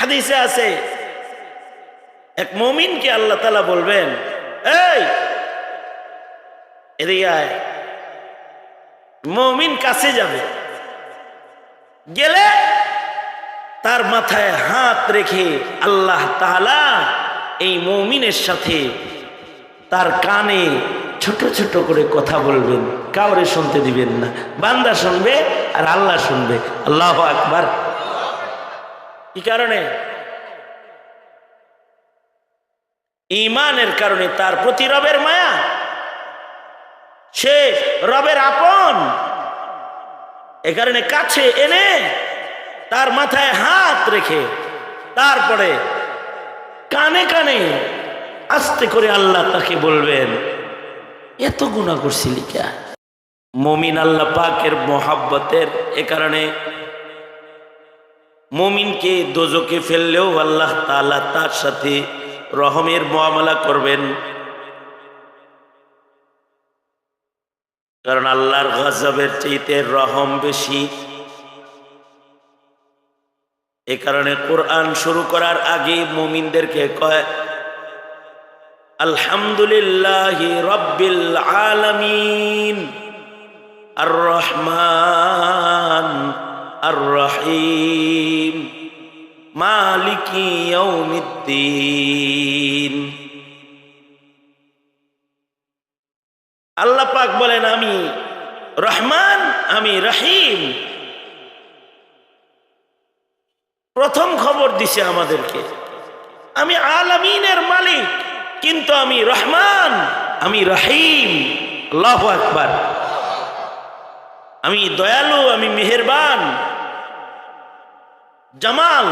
হাদিসে আছে, এক মমিনকে আল্লাহ তালা বলবেন, এই মমিন কাছে যাবে। গেলে তার মাথায় হাত রেখে আল্লাহ তাআলা এই মমিনের সাথে তার কানে ছোট ছোট করে কথা বলবেন। কাউরে শুনতে দিবেন না। বান্দা শুনবে আর আল্লাহ শুনবে। আল্লাহ আকবার। কি কারণে? ইমানের কারণে তার প্রতি রবের মায়া। সে রবের আপন। এ কারণে কাছে এনে তার মাথায় হাত রেখে তারপরে কানে কানে আস্তে করে আল্লাহ তাকে বলবেন, এত গুণা করছিলি কে মমিন আল্লাহ পাকের মোহাব্বতের এ কারণে মমিনকে দোজকে ফেললেও আল্লাহ তাআলা তার সাথে রহমের মোয়ামলা করবেন। কারণ আল্লাহর গজবের চাইতে রহম বেশি। এ কারণে কোরআন শুরু করার আগে মুমিনদেরকে কয়, আলহামদুলিল্লাহ রব্বিল আলামিন আর রহমান আর রহিম মালিকি ইয়াউমিদ্দিন। আল্লাহ পাক বলেন, আমি রহমান, আমি রহিম। প্রথম খবর দিছে আমাদেরকে, আমি আলামিনের মালিক, কিন্তু আমি রহমান, আমি রহিম। আল্লাহ আকবার। আমি দয়ালু, আমি মেহেরবান। জামাল,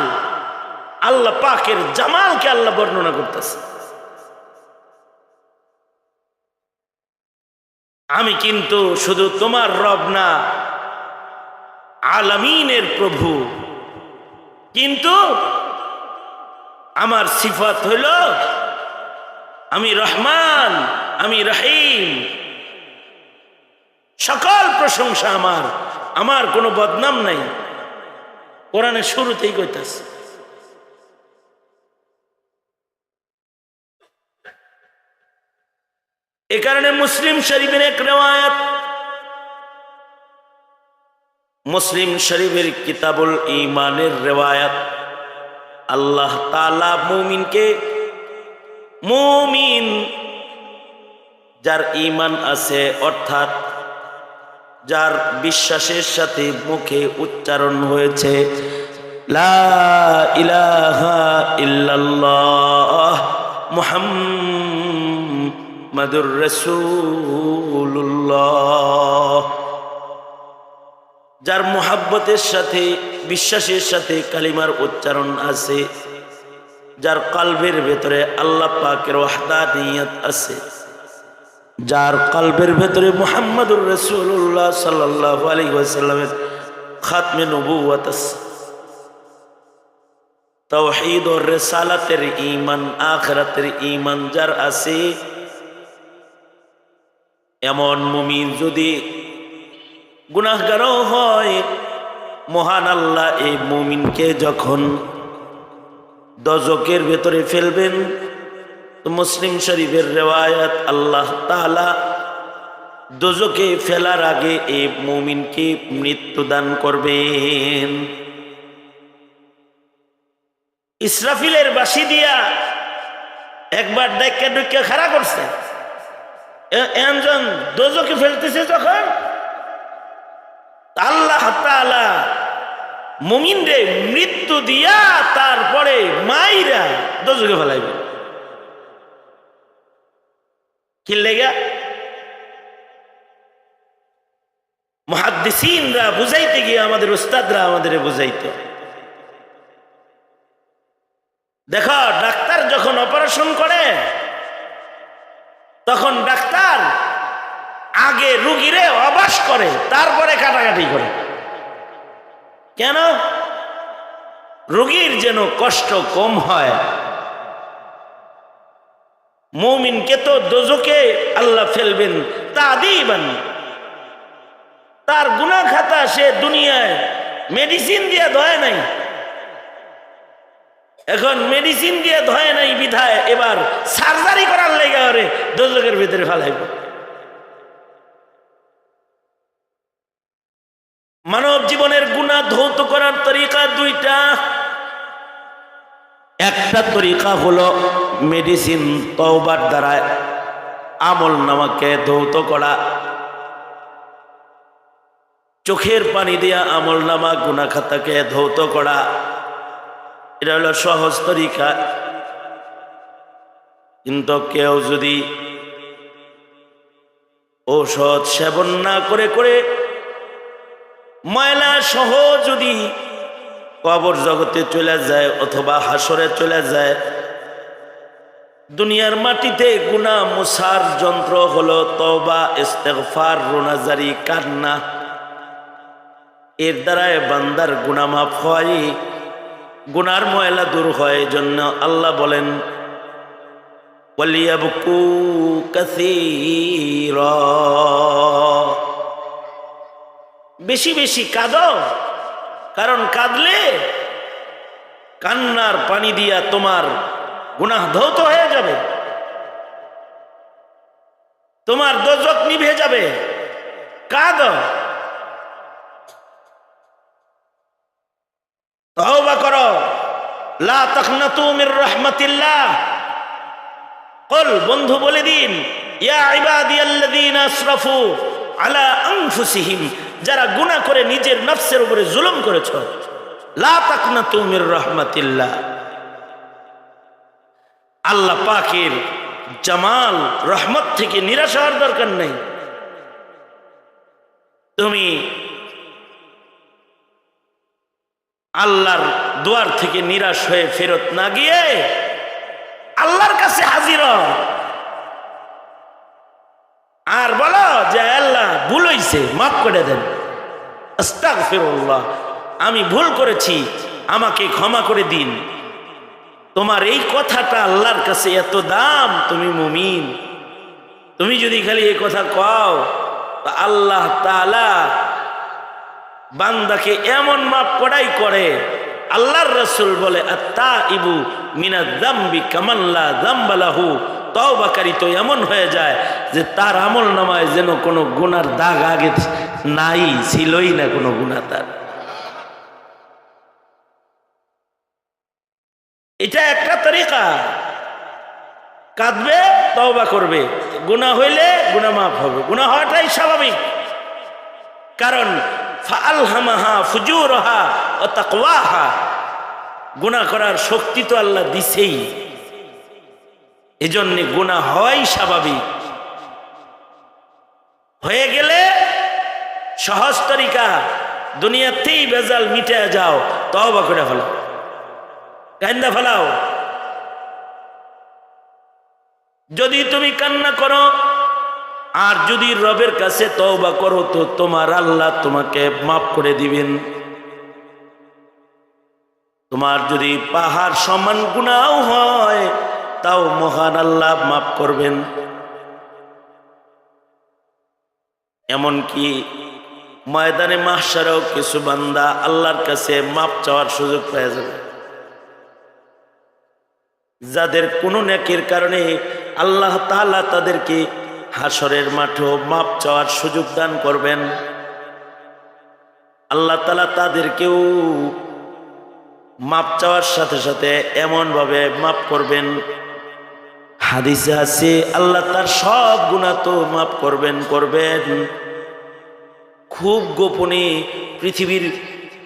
আল্লাহ পাকের জামালকে আল্লাহ বর্ণনা করতেছে। আমি কিন্তু শুধু তোমার রব না, আলামিনের প্রভু। কিন্তু আমার সিফত হইল, আমি রহমান, আমি রহিম। সকল প্রশংসা আমার আমার কোনো বদনাম নাই। কোরআনের শুরুতেই কইতাছে। এ কারণে মুসলিম শরীফের এক রেওয়ায়াত, মুসলিম শরীফের কিতাবুল ইমানের রেওয়ায়াত। আল্লাহ তালা মুমিনকে, মুমিন যার ইমান আছে, অর্থাৎ যার বিশ্বাসের সাথে মুখে উচ্চারণ হয়েছে, লা ইলাহা যার মোহাব্বতের সাথে, বিশ্বাসের সাথে কালিমার উচ্চারণ আছে, যার কালবের ভেতরে আল্লাহ পাকের ওয়াহদানিয়ত আছে। যার কালবের ভেতরে মুহাম্মদুর রসুল্লাহ সাল্লাহ আলী ওয়াসাল্লামের খাতমে নবুয়াত তৌহিদ ও রেসালাতের ইমান আখরাতের ইমান যার আছে, এমন মুমিন যদি গুনাহগারও হয়, মহান আল্লাহ এই মুমিনকে যখন দজকের ভেতরে ফেলবেন মুসলিম শরীফের রেওয়ায়ত আল্লাহ তালা দোজকে ফেলার আগে এই মুমিনকে মৃত্যুদান করবেন। ইসরাফিলের বাসি দিয়া একবার ডাইকা ডুইকা খাড়া করছে। একজন দোজকে ফেলতেছে যখন? আল্লাহ তালা মুমিন রে মৃত্যু দিয়া তারপরে মাইরা দোজকে ফেলাইবে। বুঝাইতে গিয়ে আমাদের উস্তাদরা আমাদের বুঝাইতো। দেখো, ডাক্তার যখন অপারেশন করে, তখন ডাক্তার আগে রুগীরে অবাস করে, তারপরে কাটাকাটি করে। কেন? রুগীর যেন কষ্ট কম হয় মৌমিনকে তো দোজকে আল্লাহ ফেলবেন তা দিবেন তার গুনা খাতা সে দুনিয়ায় মেডিসিন দিয়ে ধয় নাই। এখন মেডিসিন দিয়ে ধয় নাই বিধায় এবার সার্জারি করার লেগে ওরে দোজকের ভিতরে ফেলাইব মানব জীবনের গুণা ধৌত করার তরিকা দুইটা। একটা তরিকা হলো মেডিসিন তওবার দ্বারা আমল নামাকে ধৌত করা। চোখের পানি দিয়া আমল নামা গুনা খাতাকে ধৌত করা। এটা হলো সহজ তরিকা। কিন্তু কেউ যদি ঔষধ সেবন না করে করে ময়লা সহ যদি কবর জগতে চলে যায় অথবা হাসরে চলে যায় দুনিয়ার মাটিতে গুনা মুসার যন্ত্র হলো তবা ইস্তেগফার, রোনাজারি, কান্না। এর দ্বারায় বান্দার গুনা মাফ হয় গুনার ময়লা দূর হয় জন্য আল্লাহ বলেন বেশি বেশি কাঁদো, কারণ কাঁদলে কান্নার পানি দিয়া তোমার গুনাহ ধৌত হয়ে যাবে। তোমার দোজক নিভে যাবে। কাঁদ। লা বন্ধু, বলে দিন, ইয়া আলা যারা গুনাহ করে নিজের নফসের উপরে জুলুম করেছ। লা তাকনাতু মির রাহমাতিল্লাহ। আল্লাহ পাকের জামাল, রহমত থেকে নিরাশ হওয়ার দরকার নেই। তুমি আল্লাহর দুয়ার থেকে নিরাশ হয়ে ফেরত না গিয়ে আল্লাহর কাছে হাজির। আর বলো যে আল্লাহ, ভুল হইছে, মাফ করে দেন। আমি ভুল করেছি, আমাকে ক্ষমা করে দিন। তোমার এই কথাটা আল্লাহর কাছে এত দাম? তুমি মুমিন। তুমি যদি খালি এই কথা কও, তা আল্লাহ তাআলা বান্দাকে এমন মাপ করাই করে। আল্লাহর রসুল বলে আত্মা ইবু মিনা দাম্বি কামাল্লা দাম্বালাহু তওবাকারী তো এমন হয়ে যায় যে তার আমল নামায় যেন কোনো গুনার দাগ আগে নাই, ছিলই না কোনো গুণা তার এটা একটা তরিকা। কাঁদবে, তওবা করবে। গুনাহ হইলে গুনাহ মাফ হবে। গুনাহ হওয়াটাই স্বাভাবিক। কারণ ও গুনাহ করার শক্তি তো আল্লাহ দিছেই। এজন্য গুনাহ হওয়াই স্বাভাবিক। হয়ে গেলে সহজ তরিকা, দুনিয়াতেই বেজাল মিটে যাও, তওবা করে ফেলাও কান্দা ফেলাও। যদি তুমি কান্না করো, আর যদি রবের কাছে তওবা করো, তো তোমার আল্লাহ তোমাকে মাফ করে দিবেন। তোমার যদি পাহাড় সমান গুণাও হয়, তাও মহান আল্লাহ মাফ করবেন। এমনকি ময়দানে মাসারও কিছু বান্দা আল্লাহর কাছে মাপ চাওয়ার সুযোগ পেয়ে যাবে। যাদের কোনো নেকের কারণে আল্লাহ তাআলা তাদেরকে হাসরের মাঠেও মাপ চাওয়ার সুযোগ দান করবেন। আল্লাহ তালা তাদেরকেও মাপ চাওয়ার সাথে সাথে এমনভাবে মাপ করবেন। হাদিসে আছে, আল্লাহ তার সব গুণা তো মাফ করবেন করবেন। খুব গোপনে পৃথিবীর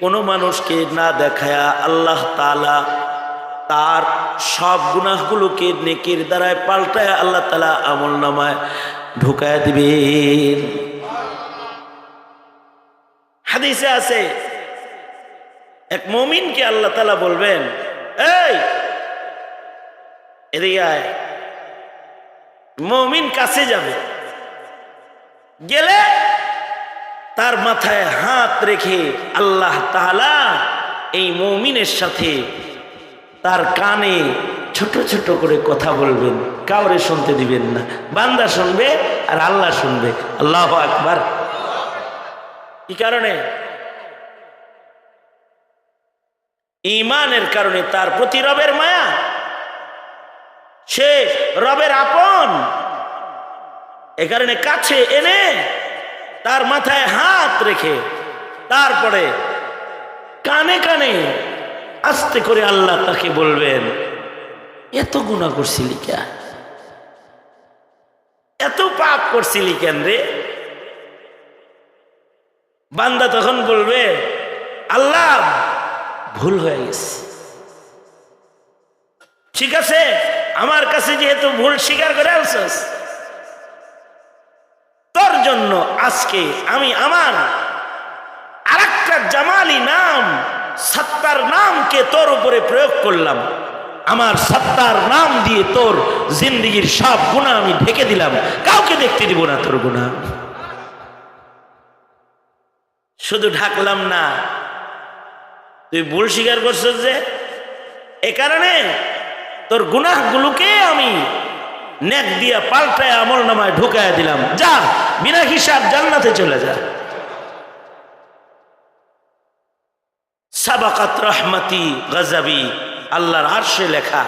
কোনো মানুষকে না দেখায়া আল্লাহ তালা তার সব গুনাহগুলোকে নেকির দ্বারায় পাল্টায় আল্লাহ তালা আমল নামায় ঢুকায় দিবেন। হাদিসে আছে, এক মমিনকে আল্লাহ তালা বলবেন, এই মমিন কাছে যাবে। গেলে তার মাথায় হাত রেখে আল্লাহ তাআলা এই মমিনের সাথে তার কানে ছোট ছোট করে কথা বলবেন, কাউরে শুনতে দিবেন না। বান্দা শুনবে আর আল্লাহ শুনবে। আল্লাহ আকবার। কি কারণে? ইমানের কারণে তার প্রতি রবের মায়া। সে রবের আপন। এ কারণে কাছে এনে তার মাথায় হাত রেখে তারপরে কানে কানে আস্তে করে আল্লাহ তাকে বলবেন, এত গুণা করছিলি কে? এত পাপ করছিলি কেন রে? বান্দা তখন বলবে, আল্লাহ, ভুল হয়ে গেছে। ঠিক আছে, আমার কাছে যেহেতু ভুল স্বীকার করে আলছস তোর জন্য আজকে আমি আমার আরেকটা জামালি নাম সত্তার নামকে তোর উপরে প্রয়োগ করলাম। আমার সত্তার নাম দিয়ে তোর জিন্দগির সব গুণা আমি ঢেকে দিলাম। কাউকে দেখতে দিব না তোর গুণা। শুধু ঢাকলাম না, তুই ভুল স্বীকার করছিস যে? এ কারণে তোর গুনাহগুলোকে আমি নেক দিয়া পাল্টায় আমল নামায় ঢুকায় দিলাম। যা, বিনা হিসাব জান্নাতে চলে যা। সাবাকাত রহমতি গজাবি, আল্লাহর আরশে লেখা,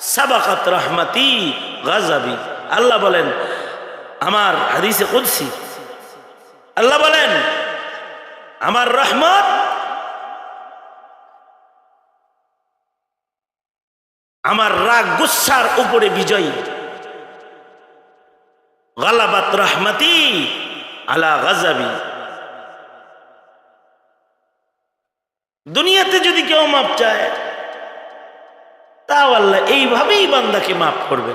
সাবাকাত রহমতি গজাবি। আল্লাহ বলেন, আমার হাদিসে কুদসি। আল্লাহ বলেন, আমার রহমত, আমার রাগ গুসার উপরে বিজয়ী। গালাবাত রহমতি আলা গাজাবি। দুনিয়াতে যদি কেউ মাপ চায়, তাও আল্লাহ এইভাবেই বান্দাকে মাফ করবে।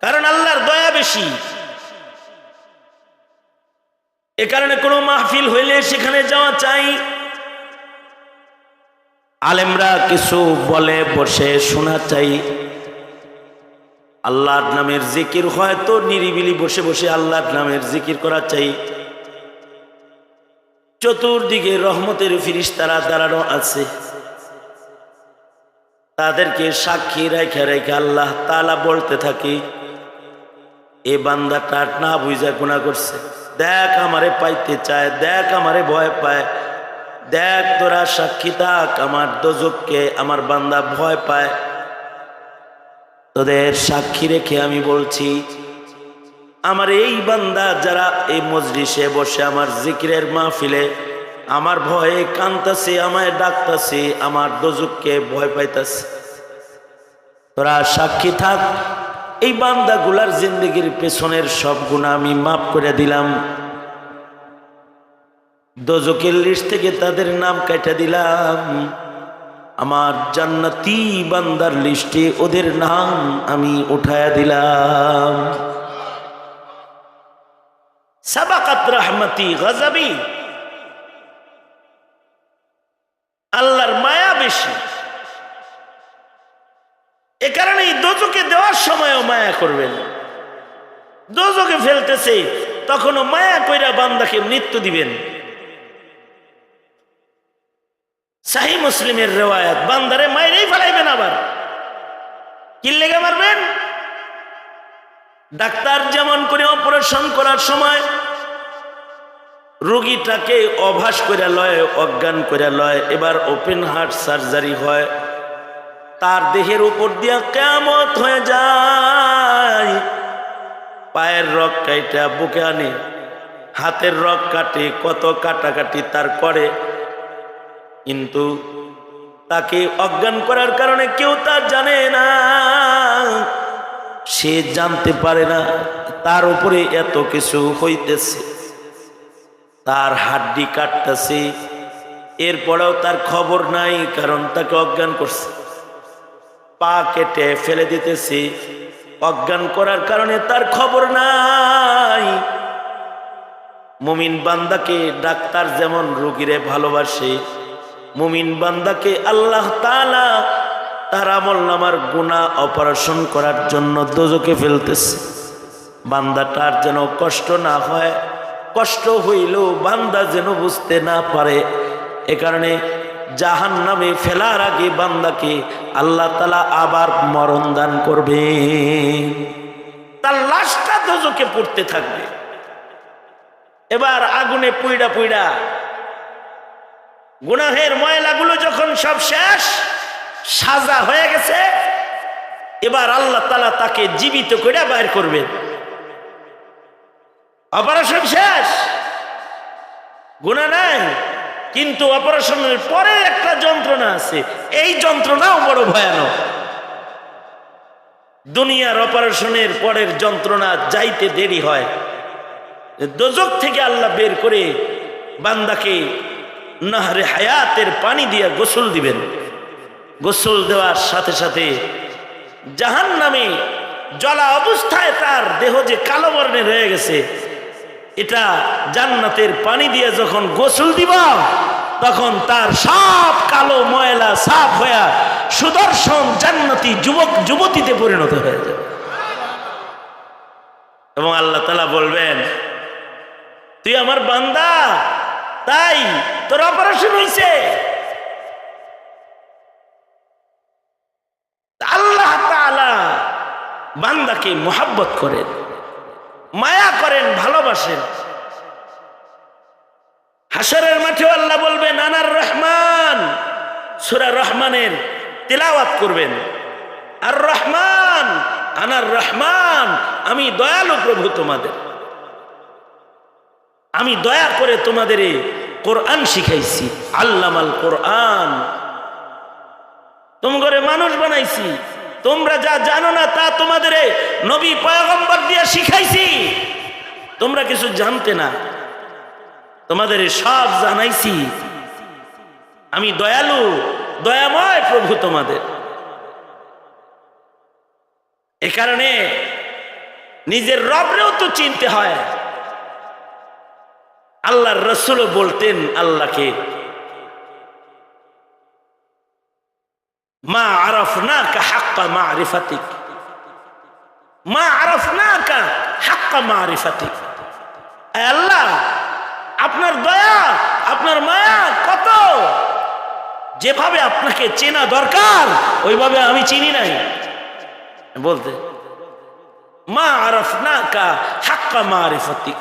কারণ আল্লাহর দয়া বেশি। এ কারণে কোনো মাহফিল হইলে সেখানে যাওয়া চাই। আলেমরা কিছু বলে, বসে, শোনা চাই। আল্লাহর নামের জিকির হয়তো নিরিবিলি বসে বসে আল্লাহর নামের জিকির করা চাই। চতুর্দিকে রহমতের ফিরিস্তারা দাঁড়ানো আছে। তাদেরকে সাক্ষী রেখে রেখে আল্লাহ তালা বলতে থাকি, এ বান্দা টাট না বুঝা গুণা করছে। দেখ আমারে পাইতে চায়, দেখ আমারে ভয় পায়। দেখ তোরা সাক্ষী থাক, আমার দোজককে আমার বান্দা ভয় পায়। তোদের সাক্ষী রেখে আমি বলছি আমার এই বান্দা যারা এই মজলিসে বসে আমার জিকিরের মাহফিলে, আমার ভয়ে কান্তাছে আমায় ডাকতাছে, আমার দোজককে ভয় পাইতাছে। তোরা সাক্ষী থাক, এই বান্দাগুলার জিন্দগির পেছনের সব গুণা আমি মাফ করে দিলাম। দোজকের লিস্ট থেকে তাদের নাম কেটে দিলাম। আমার জান্নাতি বান্দার লিস্টে ওদের নাম আমি উঠায়া দিলাম। সাবাকাত রহমতি গজাবি আল্লাহর মায়া বেশি। এ কারণে দোজকে দেওয়ার সময়ও মায়া করবেন। দোজকে ফেলতেছে, তখনও মায়া কইরা বান্দাকে মৃত্যু দিবেন। সাহি মুসলিমের রেওয়ায়াত, বান্দারে মায়েরই ফেলাইবেন আবার। কি লেগে মারবেন? ডাক্তার যেমন করে অপারেশন করার সময় রোগীটাকে অভাস করে লয়, অজ্ঞান করে লয়, এবার ওপেন হার্ট সার্জারি হয়, তার দেহের উপর দিয়া কেমত হয়ে যায়। পায়ের রক কাইটা বুকে আনে, হাতের রক কাটে, কত কাটাকাটি তার করে। কিন্তু তাকে অজ্ঞান করার কারণে কেউ তা জানে না। সে জানতে পারে না তার উপরে এত কিছু হইতেছে। তার হাড্ডি কাটতেছে। এরপরেও তার খবর নাই, কারণ তাকে অজ্ঞান করছে। পা কেটে ফেলে দিতেছে। অজ্ঞান করার কারণে তার খবর নাই। মুমিন বান্দাকে ডাক্তার যেমন রুগীরে ভালোবাসে, মুমিন বান্দাকে আল্লাহ তালা তার আমল নামার গুণা অপারেশন করার জন্য দোজকে ফেলতেছে। বান্দাটার যেন কষ্ট না হয়, কষ্ট হইলেও বান্দা যেন বুঝতে না পারে। এ কারণে জাহান নামে ফেলার আগে বান্দাকে আল্লাহ তালা আবার মরণ দান করবে। তার লাশটা দোজকে পড়তে থাকবে। এবার আগুনে পুইড়া পুইড়া। গুনাহের ময়লাগুলো যখন সব শেষ সাজা হয়ে গেছে, এবার আল্লাহ তালা তাকে জীবিত করে বাইর করবেন। অপারেশন শেষ। গুণা নাই, কিন্তু অপারেশনের পরে একটা যন্ত্রণা আছে। এই যন্ত্রণাও বড় ভয়ানক। দুনিয়ার অপারেশনের পরের যন্ত্রণা যাইতে দেরি হয়। দোজক থেকে আল্লাহ বের করে বান্দাকে নাহরে হায়াতের পানি দিয়ে গোসল দিবেন। গোসল দেওয়ার সাথে সাথে জাহান নামে জলা অবস্থায় তার দেহ যে কালো বর্ণের হয়ে গেছে, এটা জান্নাতের পানি দিয়ে যখন গোসল দিব, তখন তার সব কালো ময়লা সাফ হয়ে সুদর্শন জান্নাতি যুবক যুবতীতে পরিণত হয়ে যাবে। এবং আল্লাহ তালা বলবেন, তুই আমার বান্দা, তাই তোর অপারেশন হয়েছে আল্লাহ বান্দাকে মোহাব্বত করেন, মায়া করেন, ভালোবাসেন। হাসরের মাঠে আল্লাহ বলবেন, আনার রহমান। সুরা রহমানের তেলাওয়াত করবেন। আর রহমান, আনার রহমান, আমি দয়ালু প্রভু তোমাদের। আমি দয়া করে তোমাদের কোরআন শিখাইছি, আল্লামাল কোরআন। তোমাদের মানুষ বানাইছি তোমরা যা জানো না তা তোমাদের নবী পয়গম্বর দিয়ে শিখাইছি তোমরা কিছু জানতে না তোমাদের সব জানাইছি আমি দয়ালু দয়াময় প্রভু তোমাদের এ কারণে নিজের রবরেও তো চিনতে হয়। আল্লাহর রসুলও বলতেন, আল্লাহকে মা আরফ না কা হাক্কা মা আরিফাতিক মা আরফ না কা হাক্কা মা আল্লাহ, আপনার দয়া, আপনার মায়া কত? যেভাবে আপনাকে চেনা দরকার, ওইভাবে আমি চিনি নাই। বলতে, মা আরফ না কা হাক্কা মা আরিফাতিক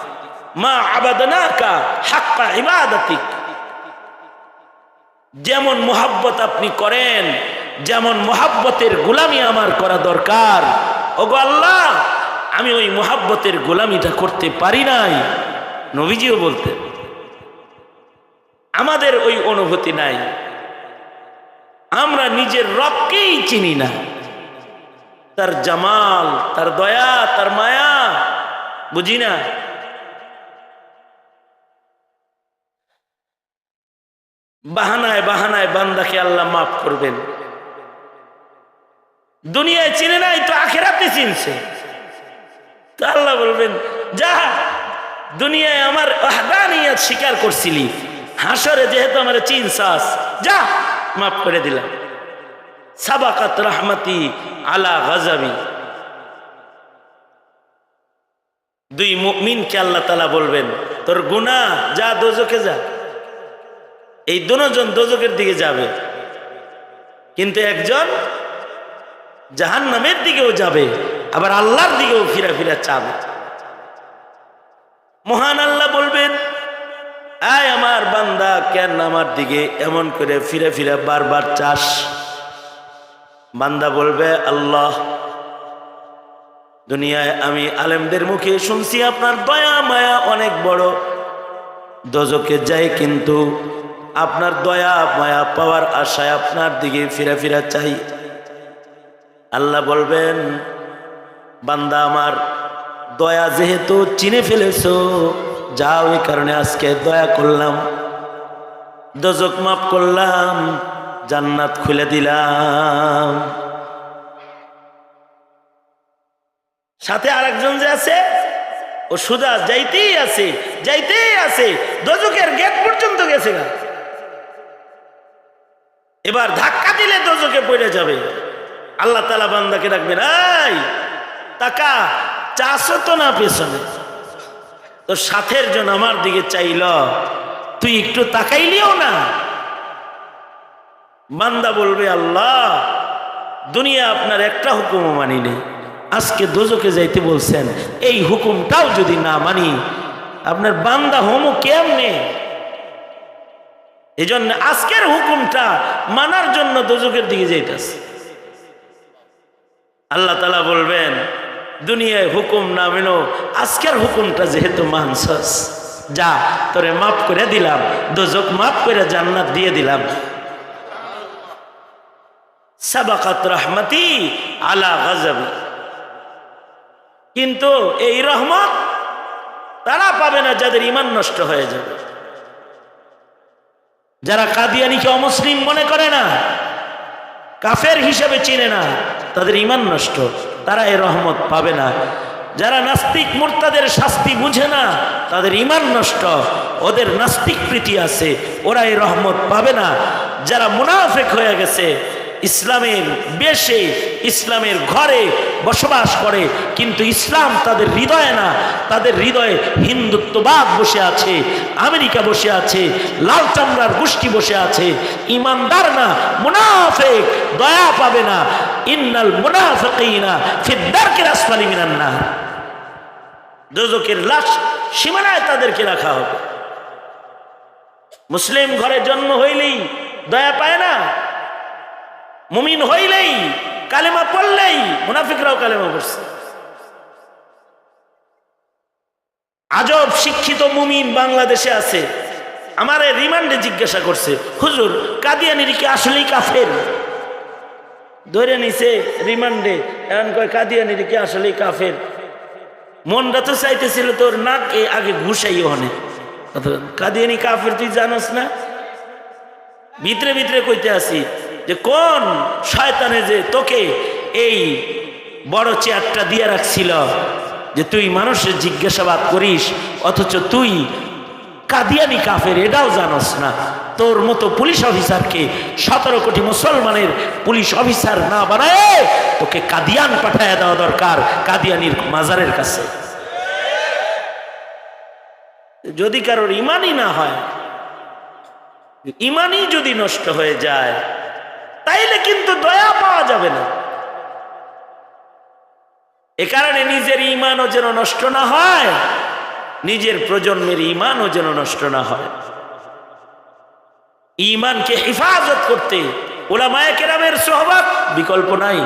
মা আবাদনা কা হাক্কা ইবাদতিক। যেমন মোহাব্বত আপনি করেন যেমন মোহাব্বতের গোলামি আমার করা দরকার। ওগো আল্লাহ, আমি ওই মোহাব্বতের গোলামিটা করতে পারি নাই। নবীজিও বলতে আমাদের ওই অনুভূতি নাই। আমরা নিজের রবকেই চিনি না। তার জামাল, তার দয়া, তার মায়া, বুঝি না? বাহানায় বাহানায় বান্দাকে আল্লাহ মাফ করবেন। দুনিয়ায় চিনে নাই তো আখেরাতে চিনছে। তো আল্লাহ বলবেন, যা, দুনিয়ায় আমার আহদানিয়াত স্বীকার করছিলি। হাসরে যেহেতু আমার চিনসাস যা, মাফ করে দিলাম। সাবাকাত রহমতি আলা গাজাবি। দুই মুমিনকে আল্লাহ তালা বলবেন, তোর গুনাহ যা দোজকে যা। এই দুজন দোজকের দিকে যাবে। কিন্তু একজন জাহান নামের দিকেও যাবে, আবার আল্লাহর দিকেও ফিরা ফিরা চাবে। মহান আল্লাহ বলবেন, আয় আমার বান্দা, কেন আমার দিকে এমন করে ফিরে ফিরে বারবার চাস? বান্দা বলবে, আল্লাহ, দুনিয়ায় আমি আলেমদের মুখে শুনছি, আপনার দয়া, মায়া অনেক বড়। দজকে যাই কিন্তু আপনার দয়া, মায়া পাওয়ার আশায় আপনার দিকে ফিরে ফিরা চাই। আল্লাহ বলবেন, বান্দা আমার, দয়া যেহেতু চিনে ফেলেছো, যাও এই কারণে আজকে দয়া করলাম, দোজক মাফ করলাম, জান্নাত খুলে দিলাম। সাথে আরেকজন যে আছে, ও সুদা যাইতেই আছে যাইতেই আছে, দোজকের গেট পর্যন্ত গেছে না এবার ধাক্কা দিলে দোজকে পড়ে যাবে। আল্লাহ তালা বান্দাকে রাখবেন এই টাকা চাষও তো না পেছনে। তো সাথের জন আমার দিকে চাইল, তুই একটু তাকাইলিও না। বান্দা বলবে, আল্লাহ, দুনিয়া আপনার একটা হুকুমও মানি নেই। আজকে দোজকে যাইতে বলছেন, এই হুকুমটাও যদি না মানি, আপনার বান্দা হোমো কেমনে? এই জন্য আজকের হুকুমটা মানার জন্য দোজকের দিকে যাইতেছে। আল্লাহ তালা বলবেন, দুনিয়ায় হুকুম না মেনো, আজকের হুকুমটা যেহেতু মানসস যা তোরে মাফ করে দিলাম, দোজক মাফ করে জান্নাত দিয়ে দিলাম। সাবাকাত রহমতি আলা গজব কিন্তু এই রহমত তারা পাবে না যাদের ইমান নষ্ট হয়ে যাবে। যারা কাদিয়ানিকে অমুসলিম মনে করে না, কাফের হিসেবে চিনে না তাদের ইমান নষ্ট, তারা এ রহমত পাবে না। যারা নাস্তিক, মূর্তাদের শাস্তি বুঝে না, তাদের ইমান নষ্ট, ওদের নাস্তিক প্রীতি আছে, ওরা এই রহমত পাবে না। যারা মুনাফেক হয়ে গেছে, ইসলামের বেশে, ইসলামের ঘরে বসবাস করে, কিন্তু ইসলাম তাদের হৃদয়ে না। তাদের হৃদয়ে হিন্দুত্ববাদ বসে আছে, আমেরিকা বসে আছে, লাল চামড়ার গোষ্ঠী বসে আছে। ইমানদার না, মুনাফেক, দয়া পাবে না। ইন্নাল মুনাফিকিনা ফিদ্দারকে আসফালি মিনান না দোজকের লাশ সীমানায় তাদেরকে রাখা হবে। মুসলিম ঘরে জন্ম হইলেই দয়া পায় না মুমিন হইলেই কালেমা পড়লেই মুনাফিকরাও কালেমা পড়ছে। আজব শিক্ষিত মুমিন বাংলাদেশে আছে। আমার রিমান্ডে জিজ্ঞাসা করছে, হুজুর, কাদিয়ানির কি আসলেই কাফের? ধরে নিছে রিমান্ডে এখন কয়, কাদিয়ানির কি আসলেই কাফের? মনটা তো চাইতেছিল তোর নাক এ আগে ঘুষাই অনেক কাদিয়ানি কাফের তুই জানোস না? ভিতরে ভিতরে কইতে আসি যে কোন শয়তানে যে তোকে এই বড় চেয়ারটা দিয়ে রাখছিল যে তুই মানুষের জিজ্ঞাসাবাদ করিস, অথচ তুই কাদিয়ানি কাফের, এটাও জানোস না। তোর মতো পুলিশ অফিসারকে সতেরো কোটি মুসলমানের পুলিশ অফিসার না বানায় তোকে কাদিয়ান পাঠায় দেওয়া দরকার কাদিয়ানির মাজারের কাছে। যদি কারোর ইমানই না হয়, ইমানই যদি নষ্ট হয়ে যায় তাইলে কিন্তু দয়া পাওয়া যাবে না। এ কারণে নিজের ইমানও যেন নষ্ট না হয়, নিজের প্রজন্মের ইমানও যেন নষ্ট না হয়। ইমানকে হেফাজত করতে ওলামায় কেরামের সোহবাত বিকল্প নাই।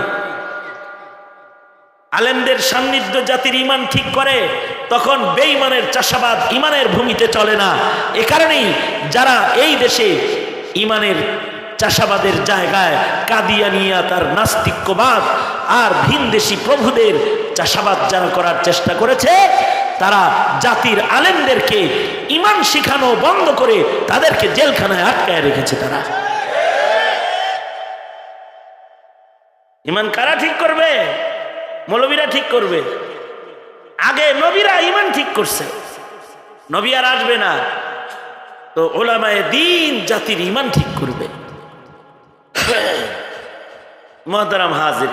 আলেমদের সান্নিধ্য জাতির ইমান ঠিক করে, তখন বেঈমানের চাষাবাদ ইমানের ভূমিতে চলে না। এ কারণেই যারা এই দেশে ইমানের চাষাবাদের জায়গায় কাদিয়ানিয়া তার নাস্তিক্যবাদ আর ভিনদেশি প্রভুদের চাষাবাদ যারা করার চেষ্টা করেছে, তারা জাতির আলেমদেরকে ইমান শিখানো বন্ধ করে তাদেরকে জেলখানায় আটকায় রেখেছে তারা। ইমান কারা ঠিক করবে? মৌলবীরা ঠিক করবে। আগে নবীরা ইমান ঠিক করছে। নবী আর আসবে না। তো ওলামায় দিন জাতির ইমান ঠিক করবে। মহতারাম হাজির।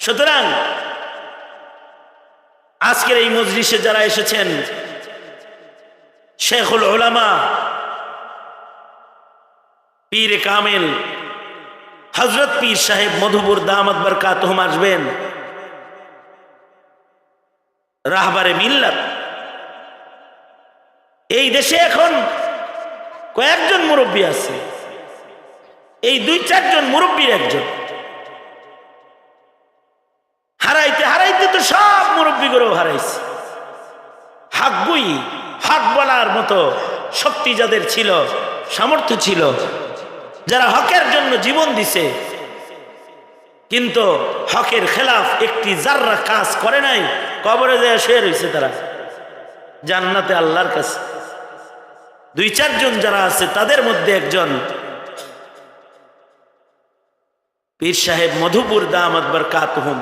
সুতরাং আজকের এই মজলিসে যারা এসেছেন, শেখুল ওলামা পীর কামেল হজরত পীর সাহেব মধুপুর দামদ বরকাতহম আসবেন। রাহবারে মিল্লাত। এই দেশে এখন কয়েকজন মুরব্বী আছে। এই দুই চারজন মুরব্বীর একজন। হারাইতে হারাইতে তো সব মুরব্বীগুলো হারাইছে। হাকবই হাক বলার মতো শক্তি যাদের ছিল, সামর্থ্য ছিল, যারা হকের জন্য জীবন দিছে। কিন্তু হকের খেলাফ একটি জাররা কাজ করে নাই, কবরে যায় শুয়ে রয়েছে তারা। জান্নাতে আল্লাহর কাছে। দুই চারজন যারা আছে, তাদের মধ্যে একজন পীর সাহেব মধুপুর দাম আকবর কাতহুম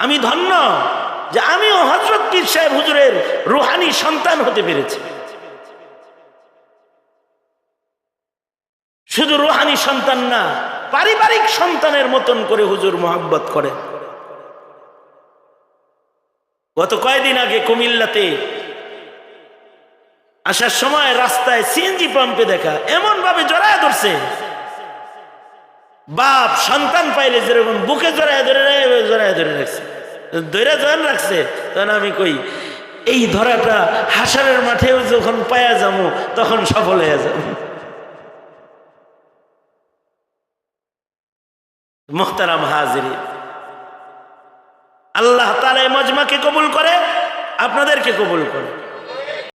আমি ধন্য যে আমিও হজরত পীর সাহেব হুজুরের রুহানি সন্তান হতে পেরেছি। শুধু রুহানি সন্তান না, পারিবারিক সন্তানের মতন করে হুজুর মোহাব্বত করে গত কয়েকদিন আগে কুমিল্লাতে আসার সময় রাস্তায় সিএনজি পাম্পে দেখা এমন ভাবে জড়ায় ধরছে বাপ সন্তান পাইলে যেরকম বুকে জড়ায় ধরে জড়ায় ধরে রাখছে। ধরে যখন রাখছে। তখন আমি কই, এই ধরাটা হাসারের মাঠেও যখন পায়া যাব, তখন সফল হয়ে যাব। মোহতারাম হাজিরি আল্লাহ তালা মজমাকে কবুল করে, আপনাদেরকে কবুল করে।